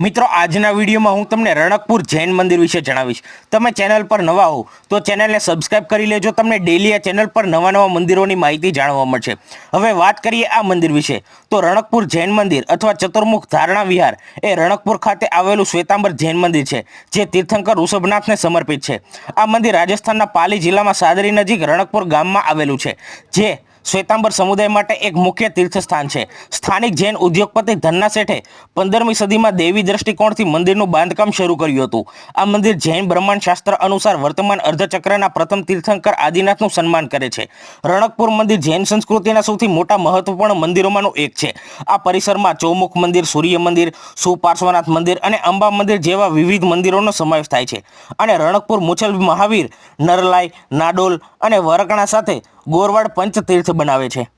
મિત્રો, આજના વિડીયોમાં હું તમને રણકપુર જૈન મંદિર વિશે જણાવીશ. તમે ચેનલ પર નવા હો તો ચેનલને સબસ્ક્રાઇબ કરી લેજો. તમને ડેલી આ ચેનલ પર નવા નવા મંદિરોની માહિતી જાણવા મળશે. હવે વાત કરીએ આ મંદિર વિશે. તો રણકપુર જૈન મંદિર અથવા ચતુર્મુખ ધારણા વિહાર એ રણકપુર ખાતે આવેલું શ્વેતાંબર જૈન મંદિર છે, જે તીર્થંકર ઋષભનાથને સમર્પિત છે. આ મંદિર રાજસ્થાનના પાલી જિલ્લામાં સાદરી નજીક રણકપુર ગામમાં આવેલું છે, જે શ્વેતાંબર સમુદાય માટે એક મુખ્ય તીર્થસ્થાન છે. સ્થાનિક જૈન ઉદ્યોગપતિ ધન્ના શેઠે પંદરમી સદીમાં દેવી દ્રષ્ટિકોણથી મંદિરનું બાંધકામ શરૂ કર્યું હતું. આ મંદિર જૈન બ્રહ્માંડ શાસ્ત્ર અનુસાર વર્તમાન અર્ધચક્રના પ્રથમ તીર્થંકર આદિનાથનું સન્માન કરે છે. રણકપુર મંદિર જૈન સંસ્કૃતિના સૌથી મોટા મહત્વપૂર્ણ મંદિરોમાંનું એક છે. આ પરિસરમાં ચૌમુખ મંદિર, સૂર્ય મંદિર, સુપાર્શ્વનાથ મંદિર અને અંબા મંદિર જેવા વિવિધ મંદિરોનો સમાવેશ થાય છે. અને રણકપુર મુછલ મહાવીર નરલાઈ નાડોલ અને વરકણા સાથે ગોરવાડ પંચતીર્થ બનાવે છે.